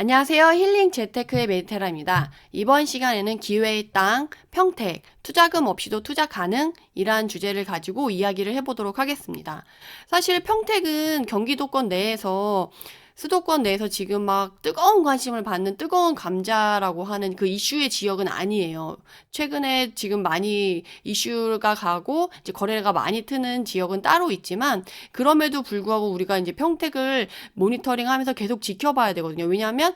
안녕하세요. 힐링 재테크의 메디테라입니다. 이번 시간에는 기회의 땅, 평택, 투자금 없이도 투자 가능? 이러한 주제를 가지고 이야기를 해보도록 하겠습니다. 사실 평택은 경기도권 내에서 수도권 내에서 지금 막 뜨거운 관심을 받는 뜨거운 감자라고 하는 그 이슈의 지역은 아니에요. 최근에 지금 많이 이슈가 가고 이제 거래가 많이 트는 지역은 따로 있지만 그럼에도 불구하고 우리가 이제 평택을 모니터링 하면서 계속 지켜봐야 되거든요. 왜냐하면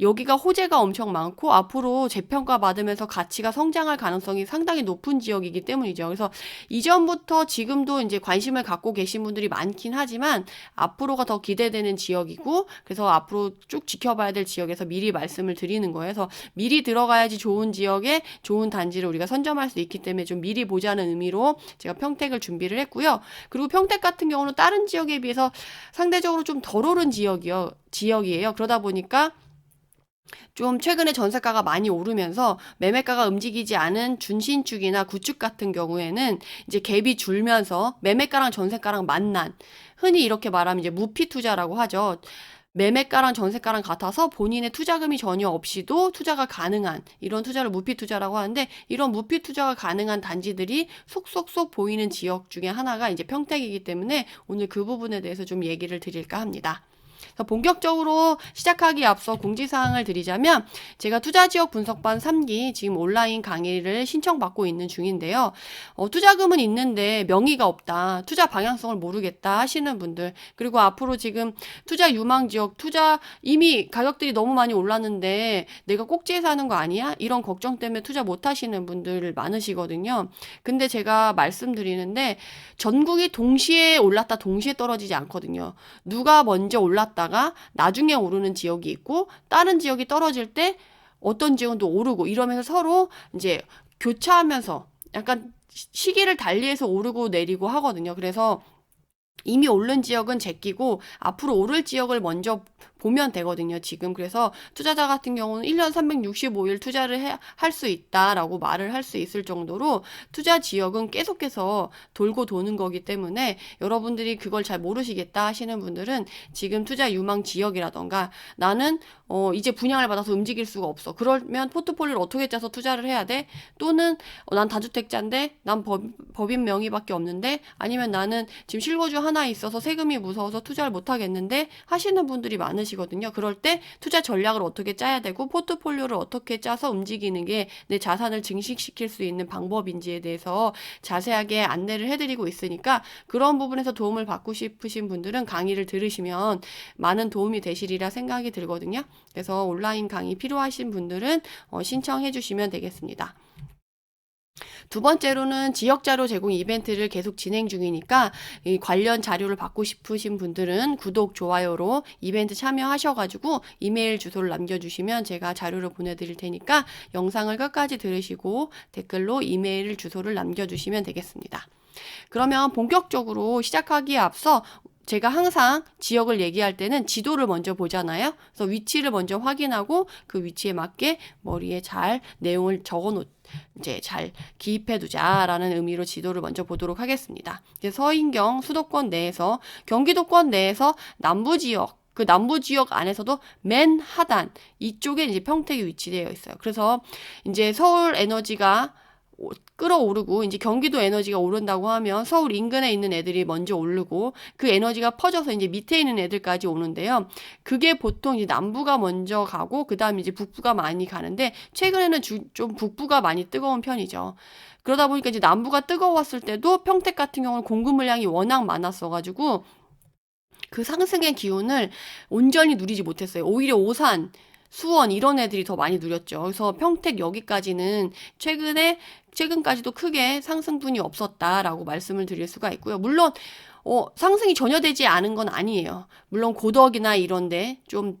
여기가 호재가 엄청 많고 앞으로 재평가 받으면서 가치가 성장할 가능성이 상당히 높은 지역이기 때문이죠. 그래서 이전부터 지금도 이제 관심을 갖고 계신 분들이 많긴 하지만 앞으로가 더 기대되는 지역이고 그래서 앞으로 쭉 지켜봐야 될 지역에서 미리 말씀을 드리는 거예요. 그래서 미리 들어가야지 좋은 지역에 좋은 단지를 우리가 선점할 수 있기 때문에 좀 미리 보자는 의미로 제가 평택을 준비를 했고요. 그리고 평택 같은 경우는 다른 지역에 비해서 상대적으로 좀 덜 오른 지역이요. 지역이에요. 그러다 보니까 좀 최근에 전세가가 많이 오르면서 매매가가 움직이지 않은 준신축이나 구축 같은 경우에는 이제 갭이 줄면서 매매가랑 전세가랑 만난 흔히 이렇게 말하면 이제 무피 투자라고 하죠. 매매가랑 전세가랑 같아서 본인의 투자금이 전혀 없이도 투자가 가능한 이런 투자를 무피 투자라고 하는데 이런 무피 투자가 가능한 단지들이 속속속 보이는 지역 중에 하나가 이제 평택이기 때문에 오늘 그 부분에 대해서 좀 얘기를 드릴까 합니다. 본격적으로 시작하기 앞서 공지사항을 드리자면 제가 투자지역 분석반 3기 지금 온라인 강의를 신청받고 있는 중인데요. 어, 투자금은 있는데 명의가 없다. 투자 방향성을 모르겠다 하시는 분들 그리고 앞으로 지금 투자 유망 지역 투자 이미 가격들이 너무 많이 올랐는데 내가 꼭지에 사는 거 아니야? 이런 걱정 때문에 투자 못 하시는 분들 많으시거든요. 근데 제가 말씀드리는데 전국이 동시에 올랐다 동시에 떨어지지 않거든요. 누가 먼저 올랐다 올랐다가 나중에 오르는 지역이 있고 다른 지역이 떨어질 때 어떤 지역은 또 오르고 이러면서 서로 이제 교차하면서 약간 시기를 달리해서 오르고 내리고 하거든요. 그래서 이미 오른 지역은 제끼고 앞으로 오를 지역을 먼저 보면 되거든요, 지금. 그래서 투자자 같은 경우는 1년 365일 투자를 할 수 있다라고 말을 할 수 있을 정도로 투자 지역은 계속해서 돌고 도는 거기 때문에 여러분들이 그걸 잘 모르시겠다 하시는 분들은 지금 투자 유망 지역이라던가 나는 어, 이제 분양을 받아서 움직일 수가 없어. 그러면 포트폴리오를 어떻게 짜서 투자를 해야 돼? 또는 어, 난 다주택자인데 난 법, 법인 명의밖에 없는데 아니면 나는 지금 실거주 하나 있어서 세금이 무서워서 투자를 못 하겠는데 하시는 분들이 많으시 것이거든요. 그럴 때 투자 전략을 어떻게 짜야 되고 포트폴리오를 어떻게 짜서 움직이는 게 내 자산을 증식시킬 수 있는 방법인지에 대해서 자세하게 안내를 해드리고 있으니까 그런 부분에서 도움을 받고 싶으신 분들은 강의를 들으시면 많은 도움이 되시리라 생각이 들거든요. 그래서 온라인 강의 필요하신 분들은 어, 신청해 주시면 되겠습니다. 두 번째로는 지역 자료 제공 이벤트를 계속 진행 중이니까 이 관련 자료를 받고 싶으신 분들은 구독, 좋아요로 이벤트 참여하셔가지고 이메일 주소를 남겨주시면 제가 자료를 보내드릴 테니까 영상을 끝까지 들으시고 댓글로 이메일 주소를 남겨주시면 되겠습니다. 그러면 본격적으로 시작하기에 앞서 제가 항상 지역을 얘기할 때는 지도를 먼저 보잖아요. 그래서 위치를 먼저 확인하고 그 위치에 맞게 머리에 잘 내용을 적어 놓, 이제 잘 기입해 두자라는 의미로 지도를 먼저 보도록 하겠습니다. 이제 서인경 수도권 내에서 경기도권 내에서 남부 지역 그 남부 지역 안에서도 맨 하단 이쪽에 이제 평택이 위치되어 있어요. 그래서 이제 서울 에너지가 끌어오르고 이제 경기도 에너지가 오른다고 하면 서울 인근에 있는 애들이 먼저 오르고 그 에너지가 퍼져서 이제 밑에 있는 애들까지 오는데요. 그게 보통 이제 남부가 먼저 가고 그다음에 이제 북부가 많이 가는데 최근에는 주, 좀 북부가 많이 뜨거운 편이죠. 그러다 보니까 이제 남부가 뜨거웠을 때도 평택 같은 경우는 공급 물량이 워낙 많았어 가지고 그 상승의 기운을 온전히 누리지 못했어요. 오히려 오산 수원 이런 애들이 더 많이 누렸죠. 그래서 평택 여기까지는 최근에 최근까지도 크게 상승분이 없었다라고 말씀을 드릴 수가 있고요. 물론 어, 상승이 전혀 되지 않은 건 아니에요. 물론 고덕이나 이런데 좀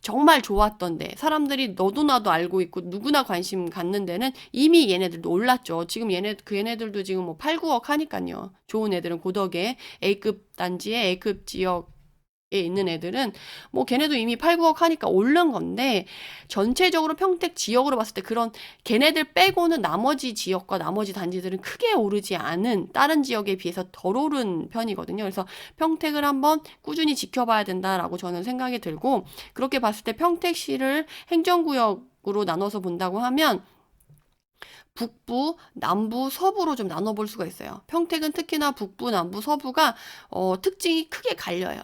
정말 좋았던데 사람들이 너도 나도 알고 있고 누구나 관심 갖는 데는 이미 얘네들도 올랐죠. 지금 얘네 그 얘네들도 지금 뭐 8, 9억 하니까요. 좋은 애들은 고덕에 A급 단지에 A급 지역 있는 애들은 뭐 걔네도 이미 8, 9억 하니까 오른 건데 전체적으로 평택 지역으로 봤을 때 그런 걔네들 빼고는 나머지 지역과 나머지 단지들은 크게 오르지 않은 다른 지역에 비해서 덜 오른 편이거든요. 그래서 평택을 한번 꾸준히 지켜봐야 된다라고 저는 생각이 들고 그렇게 봤을 때 평택시를 행정구역으로 나눠서 본다고 하면 북부, 남부, 서부로 좀 나눠볼 수가 있어요. 평택은 특히나 북부, 남부, 서부가 어, 특징이 크게 갈려요.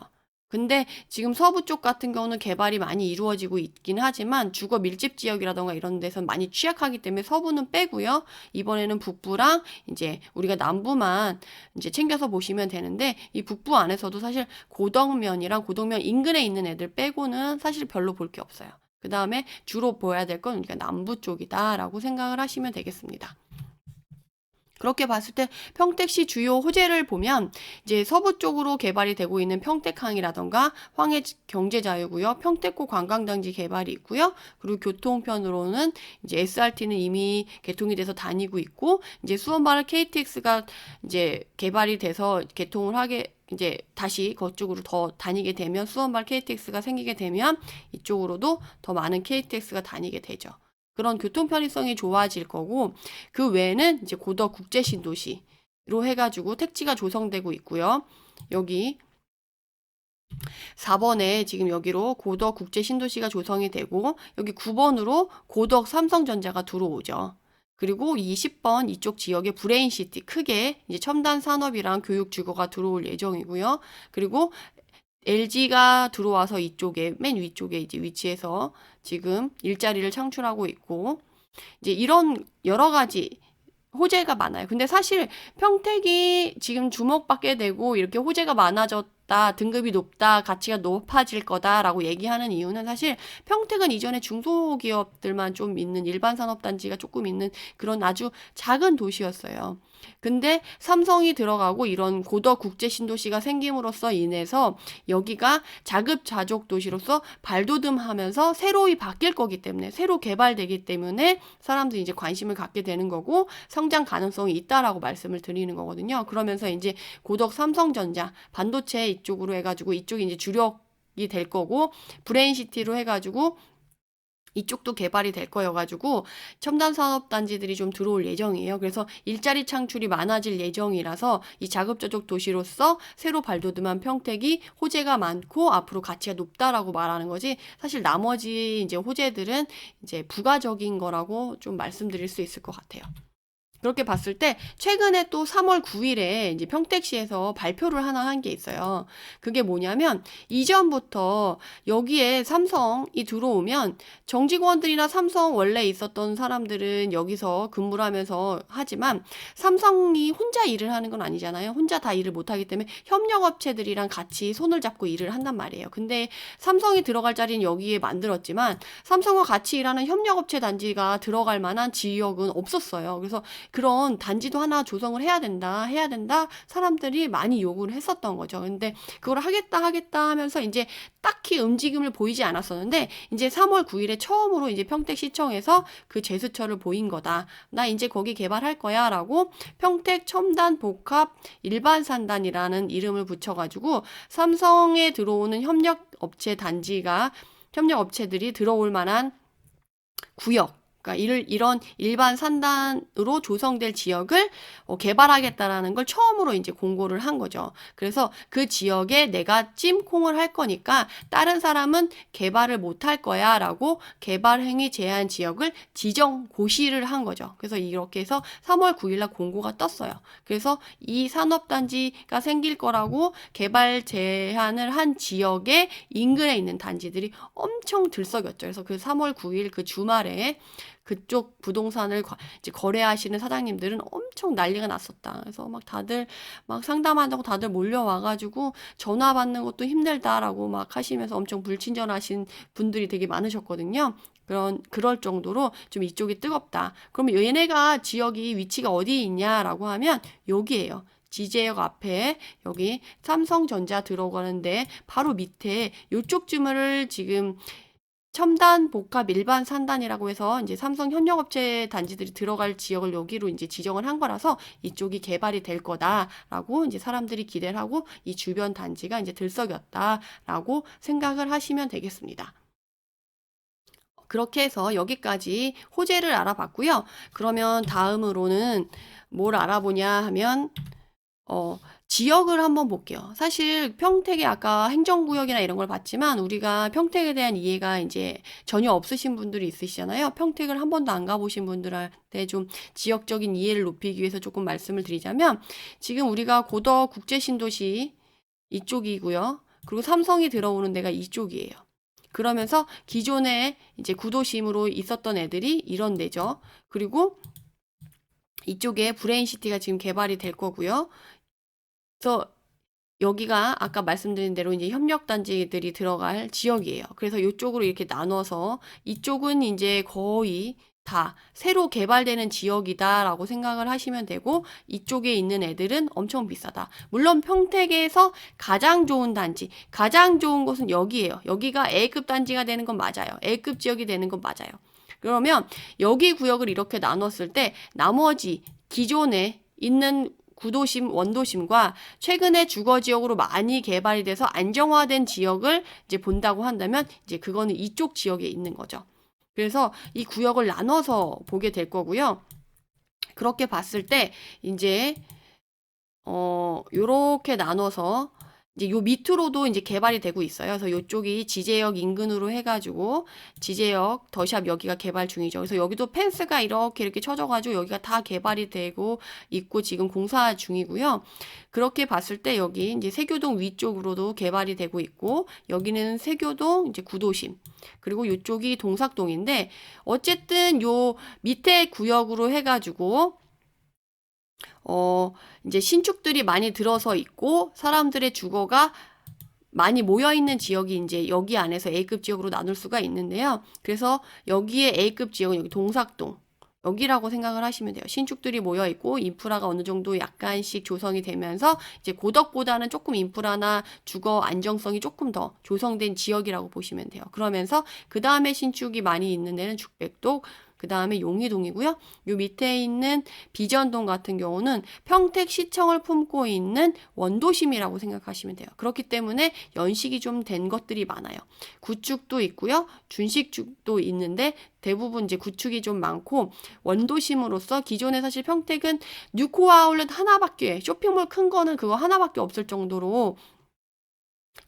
근데 지금 서부 쪽 같은 경우는 개발이 많이 이루어지고 있긴 하지만 주거 밀집 지역이라던가 이런 데서 많이 취약하기 때문에 서부는 빼고요. 이번에는 북부랑 이제 우리가 남부만 이제 챙겨서 보시면 되는데 이 북부 안에서도 사실 고덕면이랑 고덕면 인근에 있는 애들 빼고는 사실 별로 볼 게 없어요. 그 다음에 주로 보여야 될 건 우리가 남부 쪽이다라고 생각을 하시면 되겠습니다. 그렇게 봤을 때 평택시 주요 호재를 보면 이제 서부 쪽으로 개발이 되고 있는 평택항이라던가 황해 경제자유구역, 평택고 관광단지 개발이 있고요. 그리고 교통편으로는 이제 SRT는 이미 개통이 돼서 다니고 있고 이제 수원발 KTX가 이제 개발이 돼서 개통을 하게 이제 다시 그쪽으로 더 다니게 되면 수원발 KTX가 생기게 되면 이쪽으로도 더 많은 KTX가 다니게 되죠. 그런 교통 편의성이 좋아질 거고 그 외에는 이제 고덕 국제 신도시로 해가지고 택지가 조성되고 있고요. 여기 4번에 지금 여기로 고덕 국제 신도시가 조성이 되고 여기 9번으로 고덕 삼성전자가 들어오죠. 그리고 20번 이쪽 지역에 브레인시티 크게 이제 첨단 산업이랑 교육 주거가 들어올 예정이고요. 그리고 LG가 들어와서 이쪽에 맨 위쪽에 이제 위치해서 지금 일자리를 창출하고 있고 이제 이런 여러 가지 호재가 많아요. 근데 사실 평택이 지금 주목받게 되고 이렇게 호재가 많아졌다, 등급이 높다, 가치가 높아질 거다라고 얘기하는 이유는 사실 평택은 이전에 중소기업들만 좀 있는 일반 산업단지가 조금 있는 그런 아주 작은 도시였어요. 근데 삼성이 들어가고 이런 고덕 국제 신도시가 생김으로써 인해서 여기가 자급자족 도시로서 발돋움하면서 새로이 바뀔 거기 때문에 새로 개발되기 때문에 사람들이 이제 관심을 갖게 되는 거고 성장 가능성이 있다라고 말씀을 드리는 거거든요. 그러면서 이제 고덕 삼성전자 반도체 이쪽으로 해가지고 이쪽이 이제 주력 이 될 거고 브레인시티로 해가지고 이쪽도 개발이 될 거여가지고 첨단 산업 단지들이 좀 들어올 예정이에요. 그래서 일자리 창출이 많아질 예정이라서 이 자급자족 도시로서 새로 발돋움한 평택이 호재가 많고 앞으로 가치가 높다라고 말하는 거지 사실 나머지 이제 호재들은 이제 부가적인 거라고 좀 말씀드릴 수 있을 것 같아요. 그렇게 봤을 때 최근에 또 3월 9일에 이제 평택시에서 발표를 하나 한 게 있어요. 그게 뭐냐면 이전부터 여기에 삼성이 들어오면 정직원들이나 삼성 원래 있었던 사람들은 여기서 근무를 하면서 하지만 삼성이 혼자 일을 하는 건 아니잖아요. 혼자 다 일을 못 하기 때문에 협력업체들이랑 같이 손을 잡고 일을 한단 말이에요. 근데 삼성이 들어갈 자리는 여기에 만들었지만 삼성과 같이 일하는 협력업체 단지가 들어갈 만한 지역은 없었어요. 그래서 그런 단지도 하나 조성을 해야 된다, 해야 된다, 사람들이 많이 요구를 했었던 거죠. 근데 그걸 하겠다, 하겠다 하면서 이제 딱히 움직임을 보이지 않았었는데, 이제 3월 9일에 처음으로 이제 평택시청에서 그 제스처를 보인 거다. 나 이제 거기 개발할 거야. 라고 평택 첨단 복합 일반 산단이라는 이름을 붙여가지고 삼성에 들어오는 협력 업체 단지가 협력 업체들이 들어올 만한 구역, 그러니까 이를 이런 일반 산단으로 조성될 지역을 어, 개발하겠다라는 걸 처음으로 이제 공고를 한 거죠. 그래서 그 지역에 내가 찜콩을 할 거니까 다른 사람은 개발을 못 할 거야라고 개발 행위 제한 지역을 지정 고시를 한 거죠. 그래서 이렇게 해서 3월 9일 날 공고가 떴어요. 그래서 이 산업단지가 생길 거라고 개발 제한을 한 지역의 인근에 있는 단지들이 엄청 들썩였죠. 그래서 그 3월 9일 그 주말에 그쪽 부동산을 이제 거래하시는 사장님들은 엄청 난리가 났었다. 그래서 막 다들 막 상담한다고 다들 몰려와가지고 전화 받는 것도 힘들다라고 막 하시면서 엄청 불친절하신 분들이 되게 많으셨거든요. 그런 그럴 정도로 좀 이쪽이 뜨겁다. 그러면 얘네가 지역이 위치가 어디에 있냐라고 하면 여기에요. 지제역 앞에 여기 삼성전자 들어가는데 바로 밑에 주문을 지금 첨단 복합 일반 산단이라고 해서 이제 삼성 협력업체 단지들이 들어갈 지역을 여기로 이제 지정을 한 거라서 이쪽이 개발이 될 거다라고 이제 사람들이 기대를 하고 이 주변 단지가 이제 들썩였다라고 생각을 하시면 되겠습니다. 그렇게 해서 여기까지 호재를 알아봤고요. 그러면 다음으로는 뭘 알아보냐 하면 어, 지역을 한번 볼게요. 사실 평택에 아까 행정구역이나 이런 걸 봤지만 우리가 평택에 대한 이해가 이제 전혀 없으신 분들이 있으시잖아요. 평택을 한 번도 안 가보신 분들한테 좀 지역적인 이해를 높이기 위해서 조금 말씀을 드리자면 지금 우리가 고덕 국제신도시 이쪽이고요. 그리고 삼성이 들어오는 데가 이쪽이에요. 그러면서 기존에 이제 구도심으로 있었던 애들이 이런 데죠. 그리고 이쪽에 브레인시티가 지금 개발이 될 거고요. 그래서 여기가 아까 말씀드린 대로 이제 협력단지들이 들어갈 지역이에요. 그래서 이쪽으로 이렇게 나눠서 이쪽은 이제 거의 다 새로 개발되는 지역이다라고 생각을 하시면 되고 이쪽에 있는 애들은 엄청 비싸다. 물론 평택에서 가장 좋은 단지, 가장 좋은 곳은 여기예요. 여기가 A급 단지가 되는 건 맞아요. A급 지역이 되는 건 맞아요. 그러면 여기 구역을 이렇게 나눴을 때 나머지 기존에 있는 구도심, 원도심과 최근에 주거 지역으로 많이 개발이 돼서 안정화된 지역을 이제 본다고 한다면 이제 그거는 이쪽 지역에 있는 거죠. 그래서 이 구역을 나눠서 보게 될 거고요. 그렇게 봤을 때 이제 어 요렇게 나눠서 이제 요 밑으로도 이제 개발이 되고 있어요. 그래서 요쪽이 지제역 인근으로 해가지고 지제역 더샵 여기가 개발 중이죠. 그래서 여기도 펜스가 이렇게 이렇게 쳐져가지고 여기가 다 개발이 되고 있고 지금 공사 중이고요. 그렇게 봤을 때 여기 이제 세교동 위쪽으로도 개발이 되고 있고 여기는 세교동 이제 구도심 그리고 요쪽이 동삭동인데 어쨌든 요 밑에 구역으로 해가지고 어, 이제 신축들이 많이 들어서 있고 사람들의 주거가 많이 모여 있는 지역이 이제 여기 안에서 A급 지역으로 나눌 수가 있는데요. 그래서 여기에 A급 지역은 여기 동삭동 여기라고 생각을 하시면 돼요. 신축들이 모여 있고 인프라가 어느 정도 약간씩 조성이 되면서 이제 고덕보다는 조금 인프라나 주거 안정성이 조금 더 조성된 지역이라고 보시면 돼요. 그러면서 그 다음에 신축이 많이 있는 데는 죽백동, 그 다음에 용의동이고요. 요 밑에 있는 비전동 같은 경우는 평택시청을 품고 있는 원도심이라고 생각하시면 돼요. 그렇기 때문에 연식이 좀 된 것들이 많아요. 구축도 있고요. 준식축도 있는데 대부분 이제 구축이 좀 많고 원도심으로서 기존에 사실 평택은 뉴코 아울렛 하나밖에 쇼핑몰 큰 거는 그거 하나밖에 없을 정도로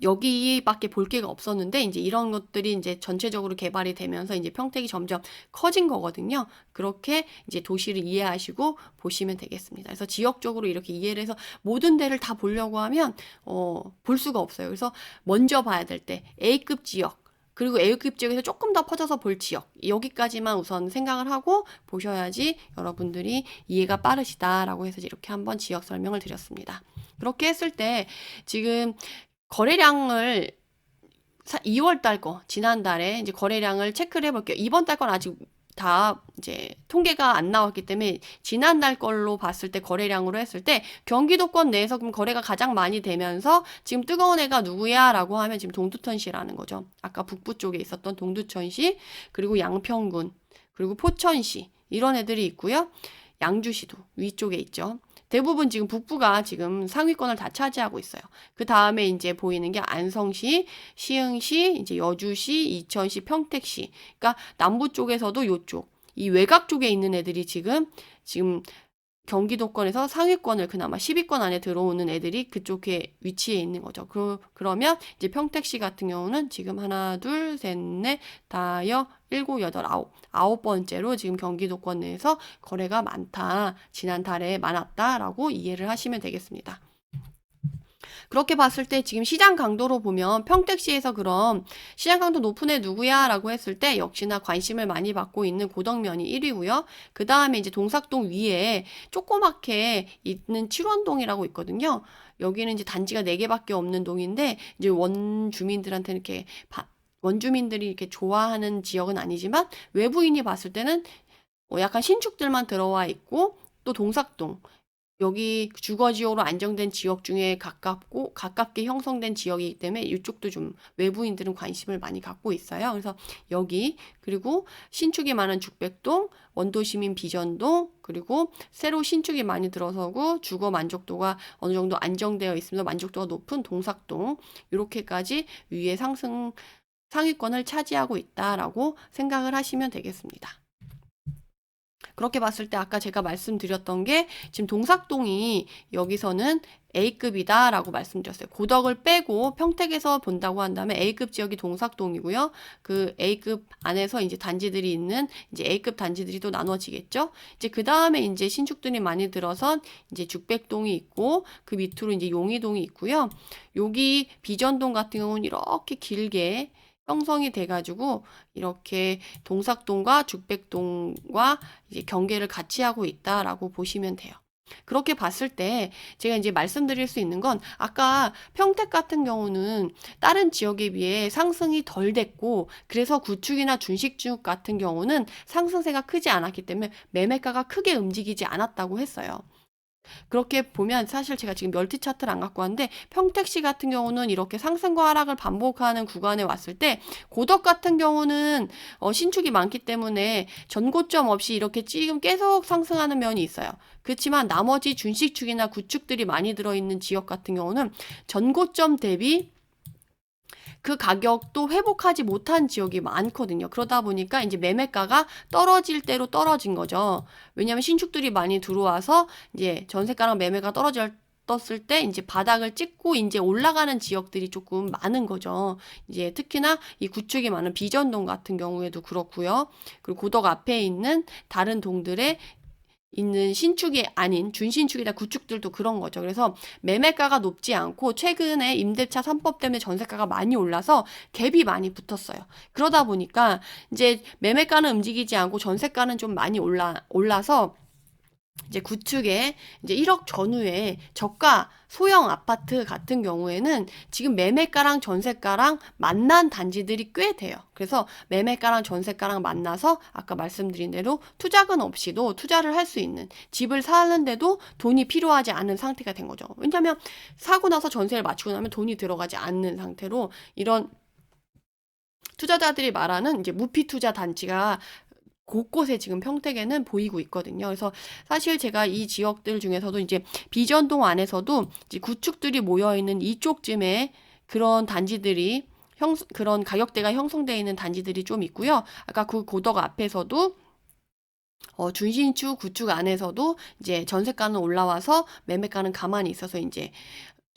여기밖에 볼 게가 없었는데 이제 이런 것들이 이제 전체적으로 개발이 되면서 이제 평택이 점점 커진 거거든요. 그렇게 이제 도시를 이해하시고 보시면 되겠습니다. 그래서 지역적으로 이렇게 이해를 해서 모든 데를 다 보려고 하면 어, 볼 수가 없어요. 그래서 먼저 봐야 될 때 A급 지역 그리고 A급 지역에서 조금 더 퍼져서 볼 지역 여기까지만 우선 생각을 하고 보셔야지 여러분들이 이해가 빠르시다라고 해서 이렇게 한번 지역 설명을 드렸습니다. 그렇게 했을 때 지금 거래량을 2월 달 거, 지난달에 이제 거래량을 체크를 해볼게요. 이번 달 건 아직 다 이제 통계가 안 나왔기 때문에 지난달 걸로 봤을 때 거래량으로 했을 때 경기도권 내에서 그럼 거래가 가장 많이 되면서 지금 뜨거운 애가 누구야라고 하면 지금 동두천시라는 거죠. 아까 북부 쪽에 있었던 동두천시 그리고 양평군 그리고 포천시 이런 애들이 있고요. 양주시도 위쪽에 있죠. 대부분 지금 북부가 지금 상위권을 다 차지하고 있어요. 그 다음에 이제 보이는 게 안성시, 시흥시, 이제 여주시, 이천시, 평택시. 그러니까 남부 쪽에서도 요쪽, 이 외곽 쪽에 있는 애들이 지금 지금 경기도권에서 상위권을 그나마 10위권 안에 들어오는 애들이 그쪽에 위치해 있는 거죠. 그, 그러면 이제 평택시 같은 경우는 지금 하나, 둘, 셋, 넷, 다여, 일곱, 여덟, 아홉. 아홉 번째로 지금 경기도권 내에서 거래가 많다. 지난달에 많았다라고 이해를 하시면 되겠습니다. 그렇게 봤을 때 지금 시장 강도로 보면 평택시에서 그럼 시장 강도 높은 애 누구야? 라고 했을 때 역시나 관심을 많이 받고 있는 고덕면이 1위고요. 그 다음에 이제 동삭동 위에 조그맣게 있는 칠원동이라고 있거든요. 여기는 이제 단지가 4개밖에 없는 동인데 이제 원주민들한테 이렇게 원주민들이 이렇게 좋아하는 지역은 아니지만 외부인이 봤을 때는 뭐 약간 신축들만 들어와 있고 또 동삭동 여기 주거 지역으로 안정된 지역 중에 가깝고 가깝게 형성된 지역이기 때문에 이쪽도 좀 외부인들은 관심을 많이 갖고 있어요. 그래서 여기 그리고 신축이 많은 죽백동, 원도시민 비전동 그리고 새로 신축이 많이 들어서고 주거 만족도가 어느 정도 안정되어 있으면서 만족도가 높은 동삭동 이렇게까지 위에 상승 상위권을 차지하고 있다라고 생각을 하시면 되겠습니다. 그렇게 봤을 때 아까 제가 말씀드렸던 게 지금 동삭동이 여기서는 A급이다라고 말씀드렸어요. 고덕을 빼고 평택에서 본다고 한다면 A급 지역이 동삭동이고요. 그 A급 안에서 이제 단지들이 있는 이제 A급 단지들이 또 나눠지겠죠. 이제 그 다음에 이제 신축들이 많이 들어선 이제 죽백동이 있고 그 밑으로 이제 용의동이 있고요. 여기 비전동 같은 경우는 이렇게 길게 형성이 돼가지고 이렇게 동삭동과 죽백동과 이제 경계를 같이 하고 있다라고 보시면 돼요. 그렇게 봤을 때 제가 이제 말씀드릴 수 있는 건 아까 평택 같은 경우는 다른 지역에 비해 상승이 덜 됐고 그래서 구축이나 준식축 같은 경우는 상승세가 크지 않았기 때문에 매매가가 크게 움직이지 않았다고 했어요. 그렇게 보면 사실 제가 지금 멀티 차트를 안 갖고 왔는데 평택시 같은 경우는 이렇게 상승과 하락을 반복하는 구간에 왔을 때 고덕 같은 경우는 어, 신축이 많기 때문에 전고점 없이 이렇게 지금 계속 상승하는 면이 있어요. 그렇지만 나머지 준식축이나 구축들이 많이 들어있는 지역 같은 경우는 전고점 대비 그 가격도 회복하지 못한 지역이 많거든요. 그러다 보니까 이제 매매가가 떨어질 대로 떨어진 거죠. 왜냐하면 신축들이 많이 들어와서 이제 전세가랑 매매가 떨어질 떴을 때 이제 바닥을 찍고 이제 올라가는 지역들이 조금 많은 거죠. 이제 특히나 이 구축이 많은 비전동 같은 경우에도 그렇고요. 그리고 고덕 앞에 있는 다른 동들의 있는 신축이 아닌 준신축이나 구축들도 그런 거죠. 그래서 매매가가 높지 않고 최근에 임대차 3법 때문에 전세가가 많이 올라서 갭이 많이 붙었어요. 그러다 보니까 이제 매매가는 움직이지 않고 전세가는 좀 많이 올라 올라서 이제 구축에 이제 1억 전후에 저가 소형 아파트 같은 경우에는 지금 매매가랑 전세가랑 만난 단지들이 꽤 돼요. 그래서 매매가랑 전세가랑 만나서 아까 말씀드린 대로 투자금 없이도 투자를 할 수 있는 집을 사는데도 돈이 필요하지 않은 상태가 된 거죠. 왜냐하면 사고 나서 전세를 맞추고 나면 돈이 들어가지 않는 상태로 이런 투자자들이 말하는 이제 무피 투자 단지가 곳곳에 지금 평택에는 보이고 있거든요. 그래서 사실 제가 이 지역들 중에서도 이제 비전동 안에서도 이제 구축들이 모여 있는 이쪽쯤에 그런 단지들이 형 그런 가격대가 형성되어 있는 단지들이 좀 있고요. 아까 그 고덕 앞에서도 어, 준신축 구축 안에서도 이제 전세가는 올라와서 매매가는 가만히 있어서 이제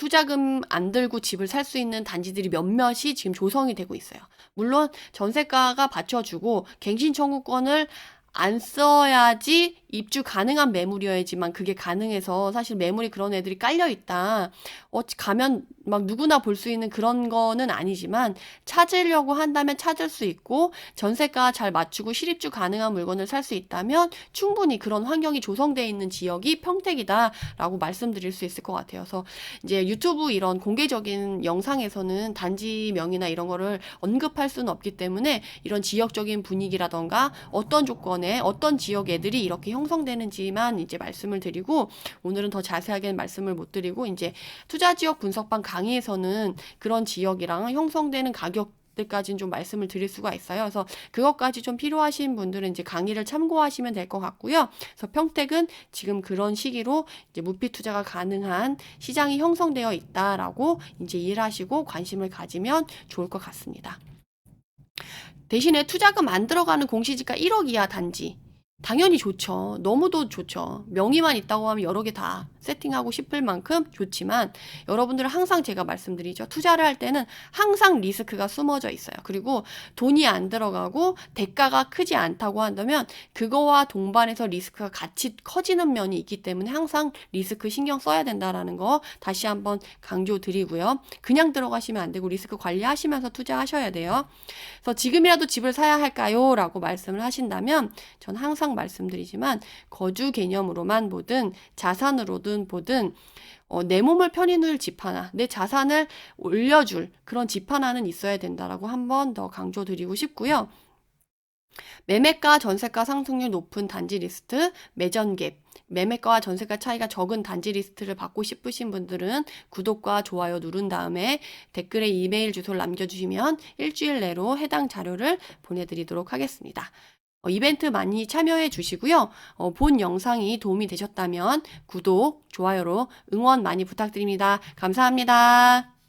투자금 안 들고 집을 살 수 있는 단지들이 몇몇이 지금 조성이 되고 있어요. 물론 전세가가 받쳐주고 갱신 청구권을 안 써야지 입주 가능한 매물이어야지만 그게 가능해서 사실 매물이 그런 애들이 깔려 있다. 어, 가면 막 누구나 볼 수 있는 그런 거는 아니지만 찾으려고 한다면 찾을 수 있고 전세가 잘 맞추고 실입주 가능한 물건을 살 수 있다면 충분히 그런 환경이 조성되어 있는 지역이 평택이다라고 말씀드릴 수 있을 것 같아요. 그래서 이제 유튜브 이런 공개적인 영상에서는 단지 명이나 이런 거를 언급할 수는 없기 때문에 이런 지역적인 분위기라던가 어떤 조건에 어떤 지역 애들이 이렇게 형성되는지만 이제 말씀을 드리고 오늘은 더 자세하게 말씀을 못 드리고 이제 투자 지역 분석방 강의에서는 그런 지역이랑 형성되는 가격 때까지는 좀 말씀을 드릴 수가 있어요. 그래서 그것까지 좀 필요하신 분들은 이제 강의를 참고하시면 될 것 같고요. 그래서 평택은 지금 그런 시기로 이제 무피 투자가 가능한 시장이 형성되어 있다라고 이제 이해하시고 관심을 가지면 좋을 것 같습니다. 대신에 투자금 안 들어가는 공시지가 1억 이하 단지 당연히 좋죠. 너무도 좋죠. 명의만 있다고 하면 여러 개 다 세팅하고 싶을 만큼 좋지만 여러분들은 항상 제가 말씀드리죠. 투자를 할 때는 항상 리스크가 숨어져 있어요. 그리고 돈이 안 들어가고 대가가 크지 않다고 한다면 그거와 동반해서 리스크가 같이 커지는 면이 있기 때문에 항상 리스크 신경 써야 된다라는 거 다시 한번 강조 드리고요. 그냥 들어가시면 안 되고 리스크 관리하시면서 투자하셔야 돼요. 그래서 지금이라도 집을 사야 할까요? 라고 말씀을 하신다면 전 항상 말씀드리지만 거주 개념으로만 보든 자산으로든 보든 어, 내 몸을 편히 집 하나, 내 자산을 올려줄 그런 집 하나는 있어야 된다라고 한 번 더 강조드리고 싶고요. 매매가 전세가 상승률 높은 단지 리스트, 매전 갭, 매매가와 전세가 차이가 적은 단지 리스트를 받고 싶으신 분들은 구독과 좋아요 누른 다음에 댓글에 이메일 주소를 남겨주시면 일주일 내로 해당 자료를 보내드리도록 하겠습니다. 어, 이벤트 많이 참여해 주시고요. 어, 본 영상이 도움이 되셨다면 구독, 좋아요로 응원 많이 부탁드립니다. 감사합니다.